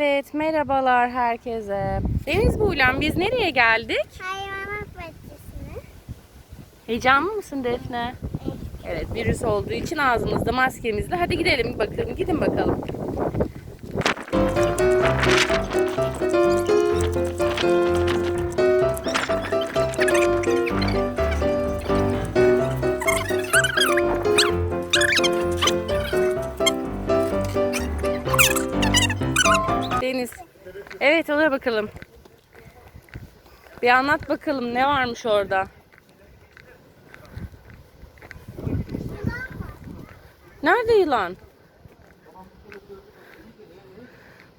Evet, merhabalar herkese. Deniz Buğulan, biz nereye geldik? Hayvanat bahçesine. Heyecanlı mısın Defne? Evet, virüs olduğu için ağzımızda maskemizle. Hadi gidelim bakalım, gidin bakalım. Evet, oraya bakalım. Bir anlat bakalım ne varmış orada. Nerede yılan?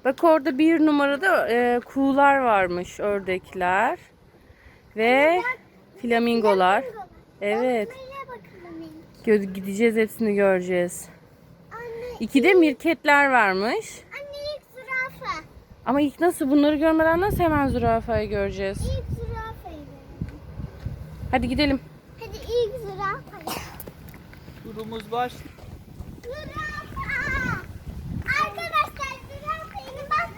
Bak orada bir numarada e, kuğular varmış, ördekler ve flamingolar. Evet, gideceğiz hepsini göreceğiz. Anne, İki de mirketler varmış. Zürafa. Ama ilk nasıl bunları görmeden nasıl hemen zürafayı göreceğiz? İlk zürafayı. Hadi gidelim. Hadi ilk zürafa. Turumuz baş. Zürafa. Arkadaşlar zürafayı bak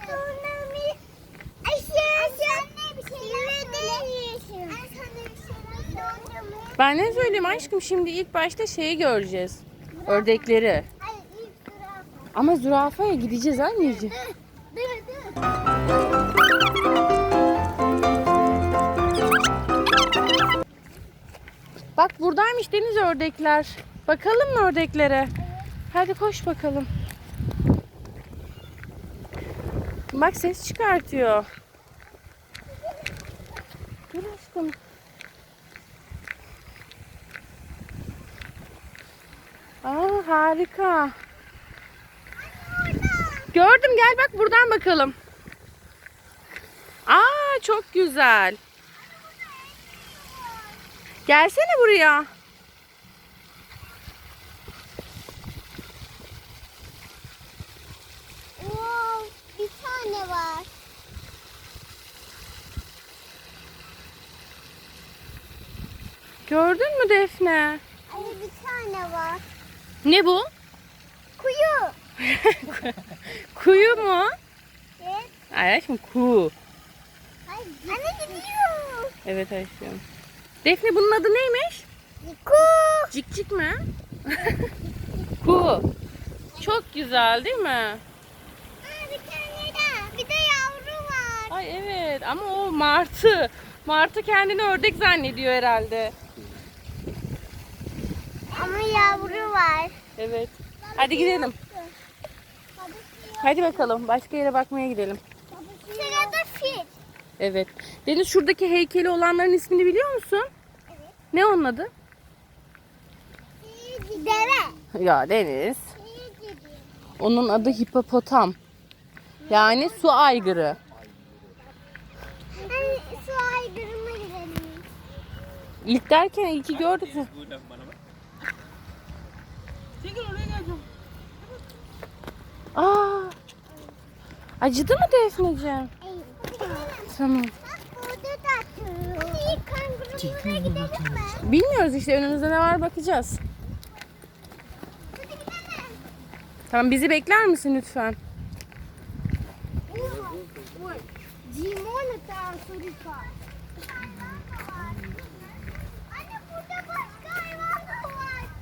aşağı bir şey şey. Ben ne söyleyeyim aşkım şimdi ilk başta şeyi göreceğiz. Ördekleri. Hayır ilk zürafa. Ama zürafaya gideceğiz anneciğim. Bak buradaymış deniz ördekler. Bakalım mı ördeklere? Hadi koş bakalım. Bak ses çıkartıyor. Dur aşkım. Aa harika. Gördüm gel bak buradan bakalım. Aa çok güzel. Gelsene buraya. Wow, bir tane var. Gördün mü Defne? Anne bir tane var. Ne bu? Kuyu. Kuyu mu? Evet. Ay aşkım kuğu. Anne gidiyor. Evet aşkım. Defne bunun adı neymiş? Kuyu. Cikcik mi? kuğu. Çok güzel değil mi? Aa, bir tane daha. Bir de yavru var. Ay evet ama o martı. Martı kendini ördek zannediyor herhalde. Ama yavru var. Evet. Hadi gidelim. Hadi bakalım başka yere bakmaya gidelim. Evet. Deniz şuradaki heykeli olanların ismini biliyor musun? Evet. Ne onun adı? Deve. Ya Deniz. Onun adı hipopotam. Yani su aygırı. Hani su aygırına gidelim. İlk derken gördük? Buradan bana bak. Aa! Acıdı mı Defneciğim? Tamam. Bilmiyoruz işte önümüzde ne var bakacağız. Tamam bizi bekler misin lütfen?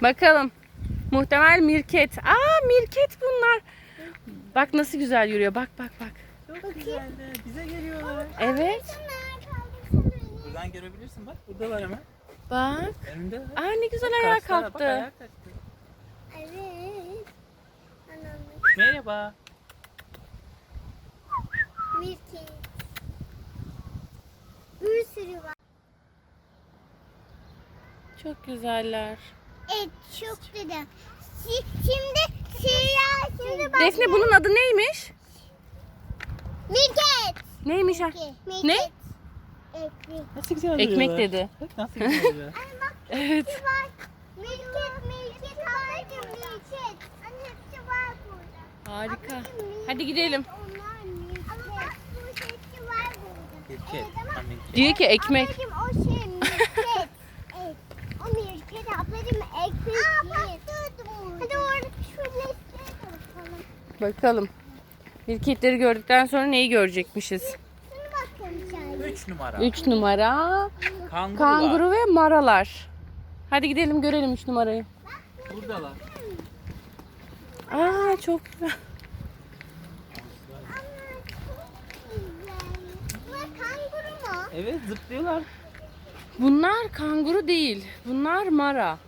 Bakalım. Muhtemel mirket. Aa mirket bunlar. Bak nasıl güzel yürüyor. Bak bak bak. Çok de bize geliyorlar. Evet. Buradan görebilirsin bak. Burada var hemen. Bak. Önünde var. Aa ne güzel ayağa Karşıda, Bak kalktı. ayağa kalktı. Evet. Anam. Merhaba. Bir sürü var. Çok güzeller. Evet çok güzel. Şi- Şimdi siyah şimdi bak. Defne bunun adı neymiş? Mirket. Neymiş? ha? Ne? Ekmek. Nasıl güzel Ekmek duruyorlar. dedi. Bak nasıl güzel bak Evet. Mirket, mirket ablacığım mirket. Anne hepsi var burada. Harika. Ablacığım, Hadi gidelim. Onlar mirket. Ama bak bu hepsi var burada. Mirket. Evet ama. Diyor ki ekmek. Ablacığım o şey mirket. evet. O mirket ablacığım ekmek Aa, bak. Hadi orada şöyle bakalım. Bakalım. Mirketleri gördükten sonra neyi görecekmişiz? Şunu bakalım şöyle. 3 numara. 3 numara Kanguru, kanguru ve maralar. Hadi gidelim görelim 3 numarayı. Buradalar. Aa çok güzel. Evet zıplıyorlar. Bunlar kanguru değil. Bunlar mara.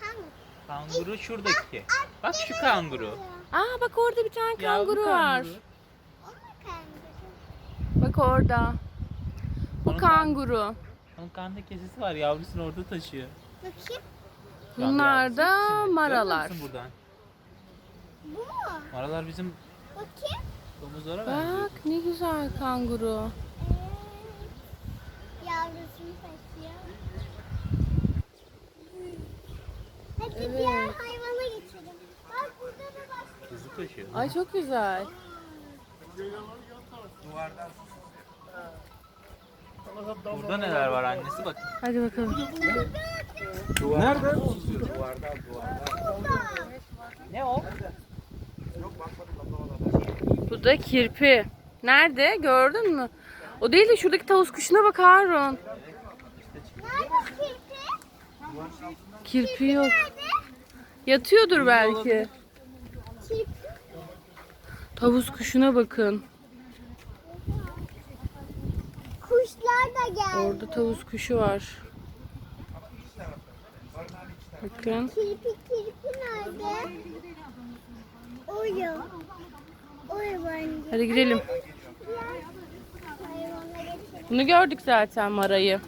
Kanguru. Kanguru şuradaki. Bak şu kanguru. Aa bak orada bir tane Yavru kanguru var. O mu kanguru? Bak orada. Bu Onun- kanguru. Onun karnında kesesi var. Yavrusunu orada taşıyor. Bakayım. Bunlar da maralar. buradan? Bu mu? Maralar bizim Bakayım. domuzlara benziyor. Bak ne güzel kanguru. Yavrusunu taşıyor. Hadi Evet. diğer hayvana geçelim. Kızı taşıyor. Ay çok güzel. Burada neler var annesi bak. Hadi bakalım. Nerede? Ne o? Bu da kirpi. Nerede? Gördün mü? O değil de şuradaki tavus kuşuna bak Harun. Nerede kirpi? Kirpi yok. Nerede? Yatıyordur belki. Tavus kuşuna bakın. Kuşlar da geldi. Orada tavus kuşu var. Bakın. Kirpi kirpi nerede? Oyu. Oyu bence. Hadi gidelim. Bunu gördük zaten marayı.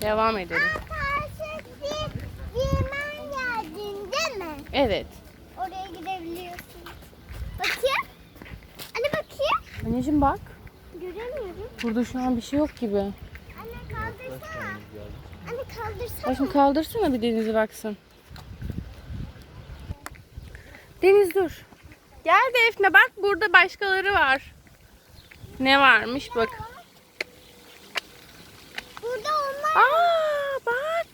Devam edelim. Aa, karşı bir yemen geldin değil mi? Evet. Bakayım. Anne bakayım. Anneciğim bak. Göremiyorum. Burada şu an bir şey yok gibi. Anne kaldırsana. Anne kaldırsana. Başım kaldırsana bir denize baksın. Deniz dur. Gel Defne bak burada başkaları var. Ne varmış bak. Burada onlar. Aa bak.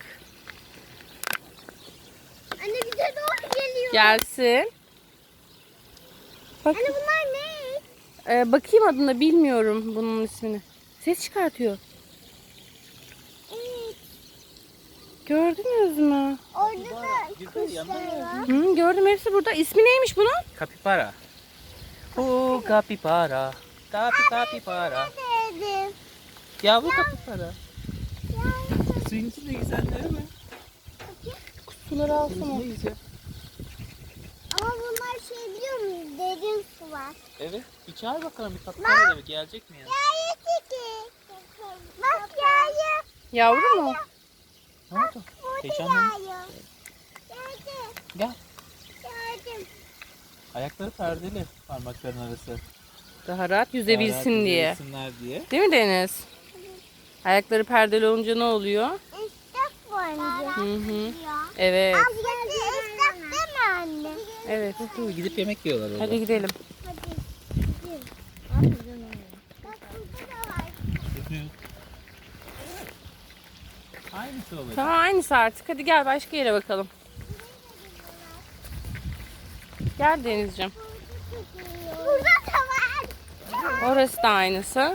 Anne bize doğru geliyor. Gelsin. Bak. Anne bunlar ne? Ee, bakayım adını bilmiyorum bunun ismini. Ses çıkartıyor. Evet. Gördünüz mü? Orada da Güzel, kuşlar var. Hı, gördüm hepsi burada. İsmi neymiş bunun? Kapipara. Oo kapipara. Kapi kapipara. Dedim. Yavru kapipara. Ya, Suyun içinde güzeller mi? Suları alsana. Güzel. Ama bunlar şey biliyor muyuz? Derin su var. Evet. Bir çağır bakalım bir kapipara da bir gelecek mi ya? Yaya çeki. Bak yaya. Yavru mu? Ne oldu? Heyecanlı mı? Geldi. Gel. Geldim. Ayakları perdeli parmakların arası. Daha rahat yüzebilsin Rahat diye. yüzebilsinler diye. Değil mi Deniz? Ayakları perdeli olunca ne oluyor? İstek bence. Hı hı. Evet. Az geldi istek değil mi anne? Evet. Hı, Gidip yemek yiyorlar orada. Hadi gidelim. Hadi. gidelim. Bak burada da var. Aynısı olacak. Tamam aynısı artık. Hadi gel başka yere bakalım. Gel Denizciğim. Burada da var. Orası da aynısı. Aa,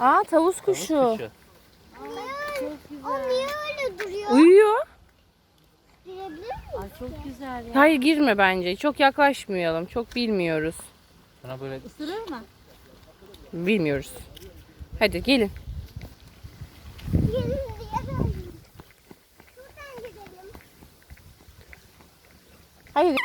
var. Aa tavus kuşu. O niye öyle duruyor? Uyuyor. Çok güzel ya. Hayır girme bence. Çok yaklaşmayalım. Çok bilmiyoruz. Buna böyle Isırır mı? Bilmiyoruz. Hadi gelin. Gelin diyelim. Şuradan gidelim. Hayır.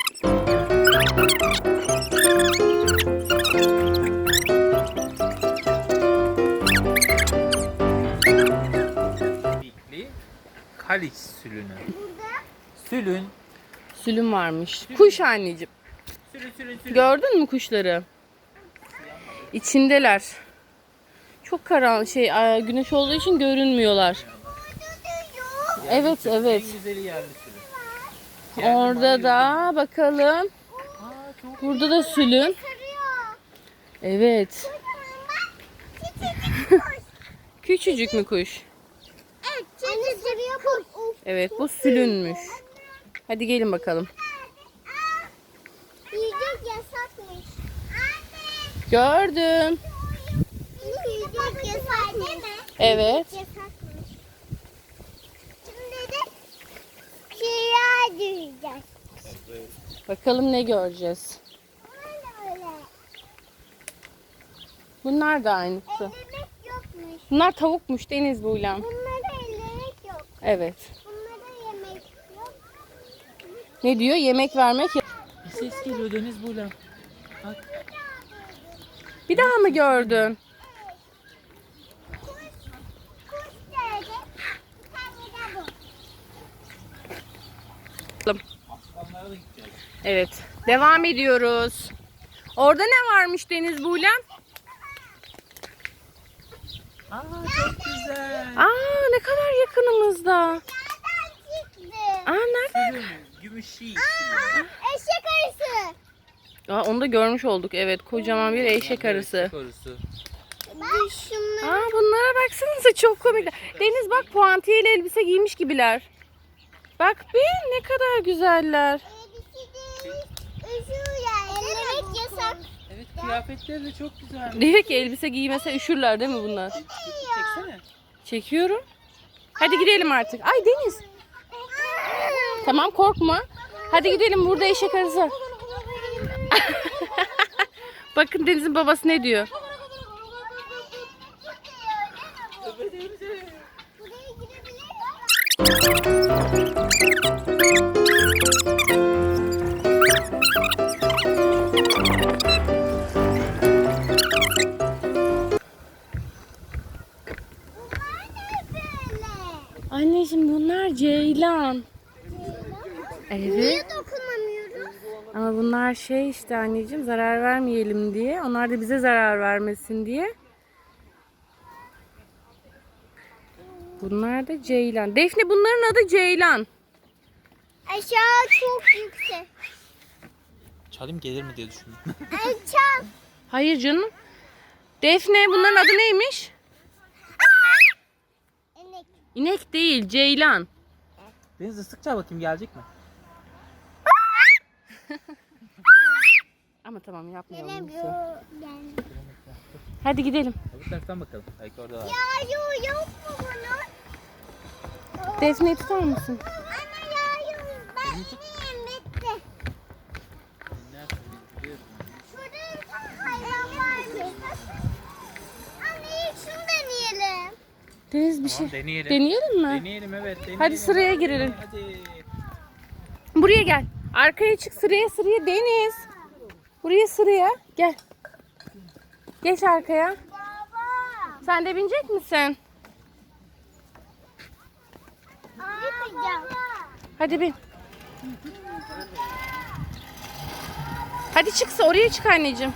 Bikli Kaliç sülünü. Burada Sülün. Sülün varmış. Kuş anneciğim. Sülün sülün sülün. Gördün mü kuşları? İçindeler. Çok karan şey güneş olduğu için görünmüyorlar. Evet evet. Orada da bakalım. Burada da sülün. Evet. Küçücük mü kuş? Evet, küçücük kuş. Evet bu sülünmüş. Hadi gelin bakalım. Aa, yasakmış. Anne. Gördüm. Yüzmek yasak değil mi? Evet. Yasakmış. Şimdi de şiir diyeceğiz. Bakalım ne göreceğiz. Bunlar da aynısı. Ellemek yokmuş. Bunlar tavukmuş Deniz Buğlem. Bunlara ellemek yok. Evet. Ne diyor? Yemek vermek. Bir ses geliyor Deniz Buğlem. Bak. Bir daha mı gördün? Evet. Devam ediyoruz. Orada ne varmış Deniz Buğlem? Aa çok güzel. Aa ne kadar yakınımızda. Nereden çıktı? Aa nerede? Gümüşü. Aa, eşek arısı. Aa onu da görmüş olduk. Evet kocaman bir eşek arısı. Arısı. Aa bunlara baksanıza çok komikler. Deniz bak puantiyeli elbise giymiş gibiler. Bak bir ne kadar güzeller. Ellemek yasak. Evet kıyafetleri de çok güzel. Diyor ki elbise giymese üşürler değil mi bunlar? Çeksene. Çekiyorum. Hadi gidelim artık. Ay Deniz. Tamam korkma. Hadi gidelim burada eşek arısı. Bakın Deniz'in babası ne diyor? Buraya girebilir miyim? Evet. Niye dokunamıyoruz? Ama bunlar şey işte anneciğim zarar vermeyelim diye. Onlar da bize zarar vermesin diye. Bunlar da ceylan. Defne bunların adı ceylan. Aşağı çok yüksek. Çalayım gelir mi diye düşündüm. Aşağı. Hayır canım. Defne bunların adı neymiş? İnek. İnek değil ceylan. Deniz ıslıkça bakayım gelecek mi? Ama tamam yapmayalım. Neyse. Yani. Hadi gidelim. Öbür taraftan bakalım. Belki orada var. Ya yok yok mu bunun? Defne'yi tutar mısın? Anne ya yok. Ben ineyim bitti. Şurada bir tane hayvan varmış. Anne ilk şunu deneyelim. Deniz bir şey. Tamam deneyelim. Deneyelim mi? Deneyelim evet deneyelim. Hadi sıraya girelim. Hadi. Buraya gel. Arkaya çık sıraya sıraya Deniz. Buraya sıraya gel. Geç arkaya. Baba. Sen de binecek misin? Aa. Hadi bin. Hadi çıksa oraya çık anneciğim.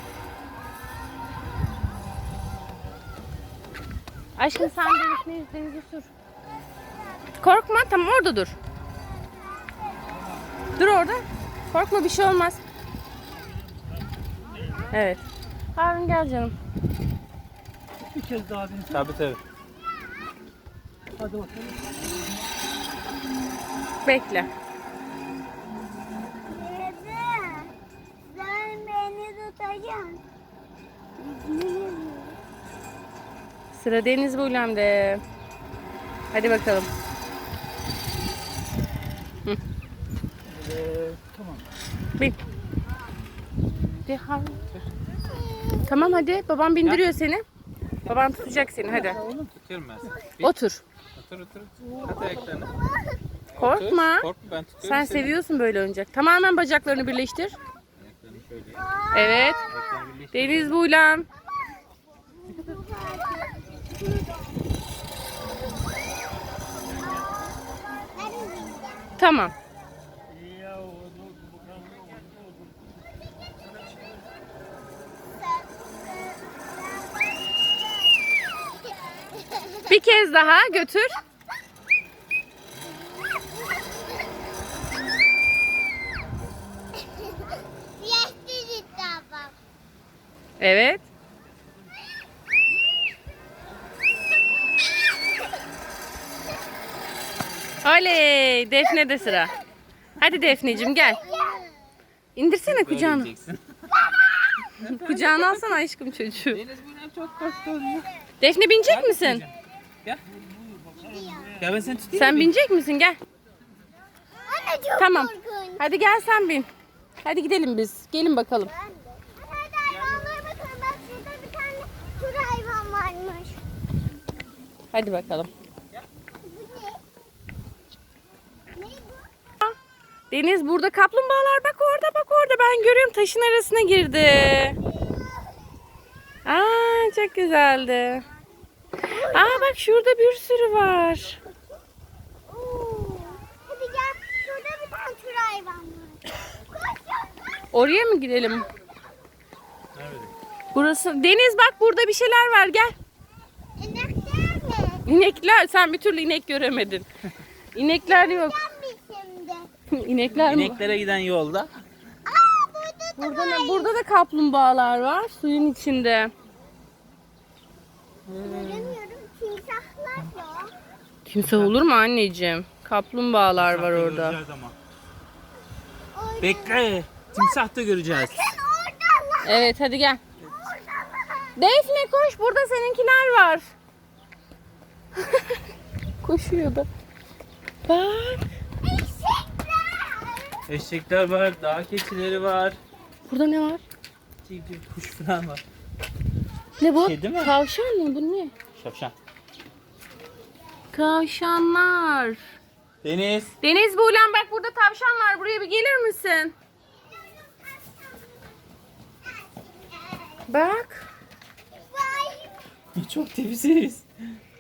Aşkım sen deniz denize sür. Korkma tamam orada dur. Dur orada. Korkma bir şey olmaz. Evet. Harun gel canım. Bir kez daha bin. Tabii tabii. Hadi bakalım. Bekle. Dede, Sen beni tutacaksın. Sıra Deniz Bulem'de. Hadi bakalım. Ee, tamam. Bin. De Harun. Tamam hadi. Babam bindiriyor seni. Babam tutacak seni hadi. Tutuyorum ben seni. Bir, Otur. Otur otur. At ayaklarını. Korkma. Otur. Korkma ben tutuyorum Sen seni. seviyorsun böyle oyuncak. Tamamen bacaklarını birleştir. Ayaklarını şöyle. Evet. Ayaklarını birleştir. Deniz Buylem. Tamam. Bir kez daha götür. Evet. Oley. Defne de sıra. Hadi Defneciğim gel. İndirsene kucağına. Kucağına alsana aşkım çocuğu. Deniz çok korktu. Defne binecek misin? Gel. Gel ben seni tutayım. Sen mı? binecek misin? Gel. Anne çok Tamam. korkunç. Hadi gel sen bin. Hadi gidelim biz. Gelin bakalım. Hadi hayvanlara bakalım. Bak şurada bir tane tür hayvan varmış. Hadi bakalım. Bu ne? Ne bu? Deniz burada kaplumbağalar bak orada bak orada ben görüyorum taşın arasına girdi. Aa çok güzeldi. Aa bak şurada bir sürü var. Oo. Hadi gel. Şurada bir tane tür hayvan var. Oraya mı gidelim? Nerede? Burası Deniz bak burada bir şeyler var gel. İnekler mi? İnekler sen bir türlü inek göremedin. İnekler yok. Ben şimdi. İnekler mi? İneklere giden yolda. Aa burada da Burada, var. burada da kaplumbağalar var suyun içinde. Göremiyorum. Kimse olur mu anneciğim? Kaplumbağalar var orada. Göreceğiz ama. Orada. Bekle. Timsah da göreceğiz. Evet hadi gel. Defne koş burada seninkiler var. Koşuyor da. Bak. Eşekler. Eşekler var, dağ keçileri var. Burada ne var? Civciv, kuş falan var. Ne bu? Kedi mi? Tavşan mı? Bu ne? Şapşan. Tavşanlar. Deniz. Deniz Buğulen bak burada tavşan var. Buraya bir gelir misin? Bak. Vay. Çok tepsiz.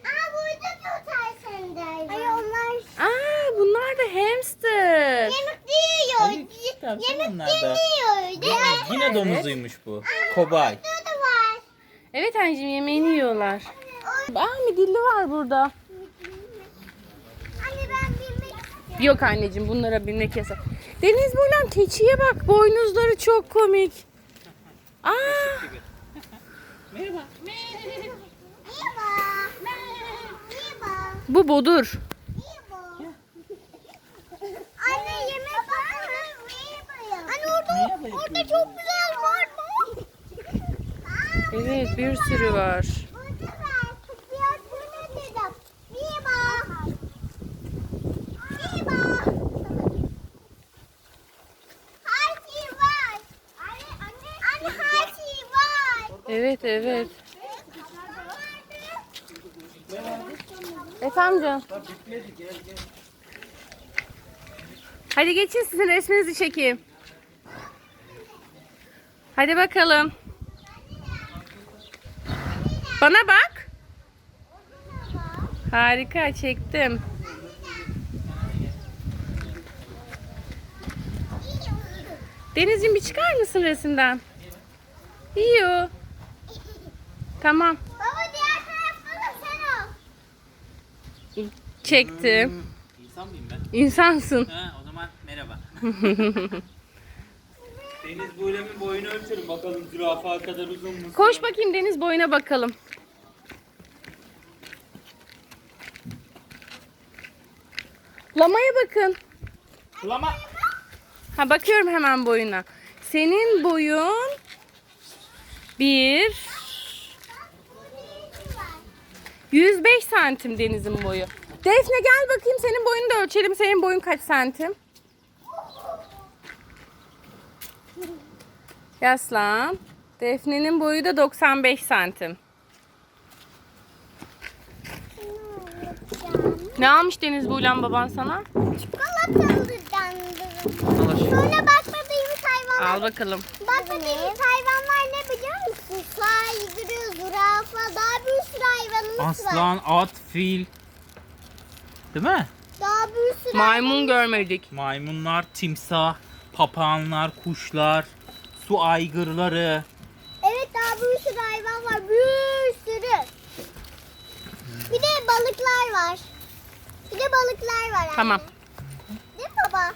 Aa burada da tavşanlar var. Ay onlar Aa bunlar da hamster. yemek yiyor. Hayır, tavşan Yemek onlar da. Değil mi? Yine domuzuymuş bu. Kobay. Burada da var. Evet anneciğim yemeğini yiyorlar. Aa midilli var burada. Anne ben bilmek istiyorum. Yok anneciğim bunlara binmek yasak. Deniz Buğulen keçiye bak. Boynuzları çok komik. Aa Merhaba. Merhaba. Merhaba. bu bodur. Anne yemek var. Anne orada, orada çok güzel var mı? Evet bir sürü var. Biraz şöyle dedim. Merhaba. Merhaba. Her şey var. Anne, anne. Anne her şey var. Evet evet. Efendim canım. Hadi geçin sizin resminizi çekeyim. Hadi bakalım. Bana bak. Harika çektim. Denizciğim bir çıkar mısın resimden? İyi. Tamam. Baba diğer tarafta da sen ol. Çektim. İnsan mıyım ben? İnsansın. Ha, o zaman merhaba. Deniz Buğulem'in boyunu ölçelim bakalım zürafa kadar uzun mu? Koş bakayım deniz boyuna bakalım. Lamaya bakın. Lama. Ha bakıyorum hemen boyuna. Senin boyun bir 105 santim denizin boyu. Defne gel bakayım senin boyunu da ölçelim. Senin boyun kaç santim? Yaslan. Defne'nin boyu da 95 santim. Ne almış Deniz Buğulen baban sana? Çikolatalı dandırım. Sonra bakmadığımız hayvanlar. Al bakalım. Bakmadığımız hayvanlar ne biliyor musun? Su aygırı, zürafa, daha bir sürü hayvanımız var. Aslan, at, fil. Değil mi? Daha bir sürü Maymun görmedik. Maymunlar, timsah, papağanlar, kuşlar, su aygırları. Evet daha bir sürü hayvan var. Bir sürü. Bir de balıklar var. Bir de balıklar var. anne. Tamam. Değil mi baba?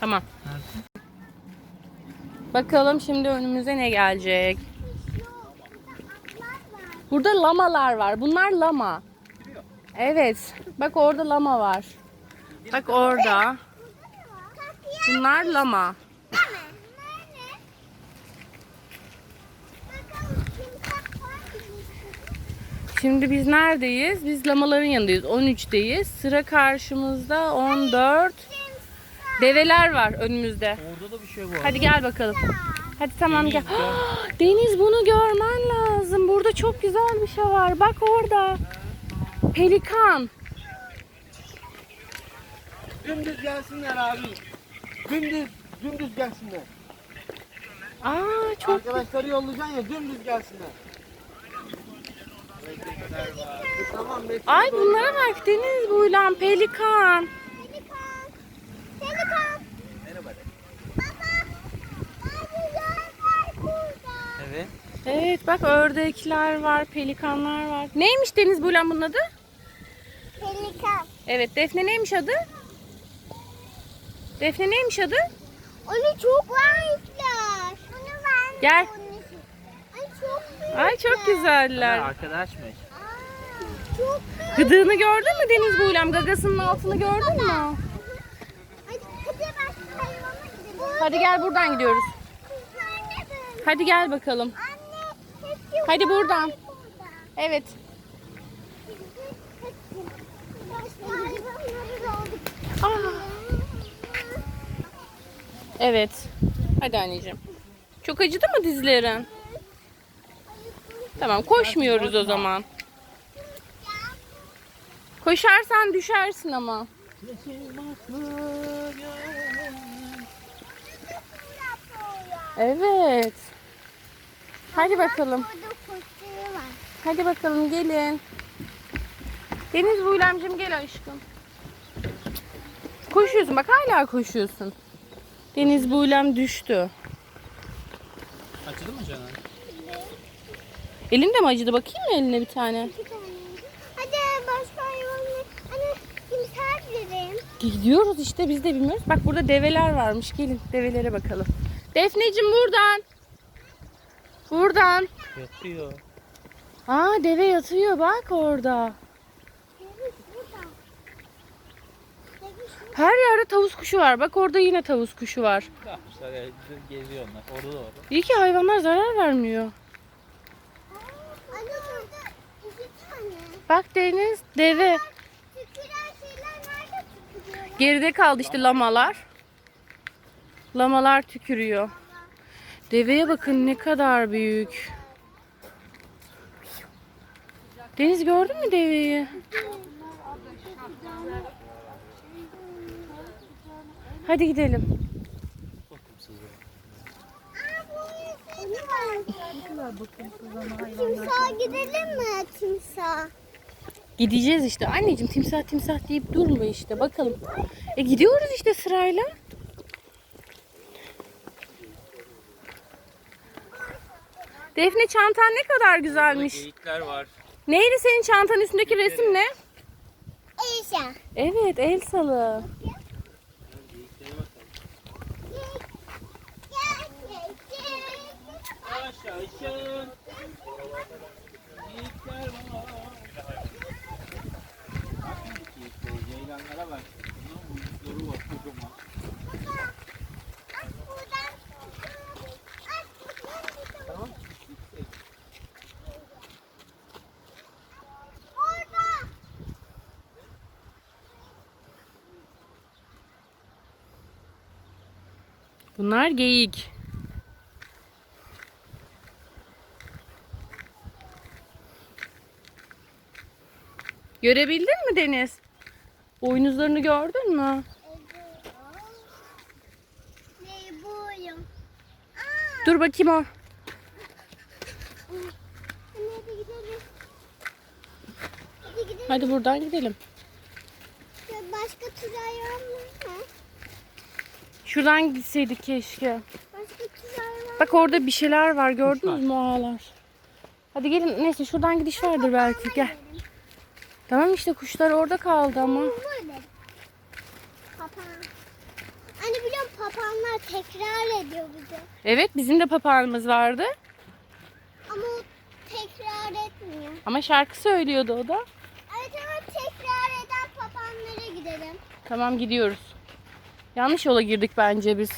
Tamam. Bakalım şimdi önümüze ne gelecek. Burada lamalar var. Bunlar lama. Evet. Bak orada lama var. Bak orada. Bunlar lama. Şimdi biz neredeyiz? Biz lamaların yanındayız. 13'teyiz. Sıra karşımızda 14. Develer var önümüzde. Orada da bir şey var. Hadi gel bakalım. Hadi tamam gel. Deniz, gel. Deniz bunu görmen lazım. Burada çok güzel bir şey var. Bak orada. Pelikan. Dümdüz gelsinler abi. Dümdüz, dümdüz gelsinler. Aa çok Arkadaşları yollayacaksın ya dümdüz gelsinler. Tamam. Ay bunlara bak Deniz Buylan pelikan. Pelikan. Pelikan. Merhaba de. Baba. Abi var burada. Evet. Bak ördekler var, pelikanlar var. Neymiş Deniz Buylan bunun adı? Pelikan. Evet Defne neymiş adı? Defne neymiş adı? Onu çok renkler. Bunu ben Gel. Ay çok büyük. Ay çok güzeller. Arkadaşmış. Aa, çok büyük. Gıdığını gördün mü Deniz Buylem? Gagasının altını gördün mü? Hadi gel buradan gidiyoruz. Hadi gel bakalım. Anne, Hadi buradan. var burada. Evet. Ah, evet. Hadi anneciğim. Çok acıdı mı dizlerin? Tamam koşmuyoruz o zaman. Koşarsan düşersin ama. Evet. Hadi bakalım. Hadi bakalım gelin. Deniz Buğulemcim gel aşkım. Koşuyorsun bak hala koşuyorsun. Deniz Buğulem düştü. Açıldı mı canım? Elin de mi acıdı bakayım mı eline bir tane? İki tane. Hadi başka hayvanlar. Anne timsah gidelim. Gidiyoruz işte biz de bilmiyoruz. Bak burada develer varmış. Gelin develere bakalım. Defneciğim buradan. Buradan. Yatıyor. Aa deve yatıyor bak orada. Her yerde tavus kuşu var. Bak orada yine tavus kuşu var. Yapmışlar ya geziyor onlar. Orada da orada. İyi ki hayvanlar zarar vermiyor. Bak Deniz deve. Geride kaldı işte lamalar. Lamalar tükürüyor. Deveye bakın ne kadar büyük. Deniz gördün mü deveyi? Hadi gidelim. Timsah gidelim mi timsah? Gideceğiz işte. Anneciğim timsah timsah deyip durma işte. Bakalım. E gidiyoruz işte sırayla. Defne çantan ne kadar güzelmiş. Geyikler var. Neydi senin çantanın üstündeki resim ne? Eşya. Evet Elsa'lı. Aşağı Geyikler var. Ceylanlara bak. Bunun uçları var kocaman. Orada. Bunlar geyik. Görebildin mi Deniz? Boynuzlarını gördün mü? Dur bakayım o. Hadi gidelim. Hadi gidelim. Hadi buradan gidelim. Ya Başka hayvan var mı? Şuradan gitseydik keşke. Bak orada bir şeyler var gördünüz mü ağlar. Hadi gelin neyse şuradan gidiş vardır belki gel. Tamam işte kuşlar orada kaldı ama. Anne biliyorum papağanlar tekrar ediyor bize. Evet bizim de papağanımız vardı. Ama o tekrar etmiyor. Ama şarkı söylüyordu o da. Evet ama tekrar eden papağanlara gidelim. Tamam gidiyoruz. Yanlış yola girdik bence biz.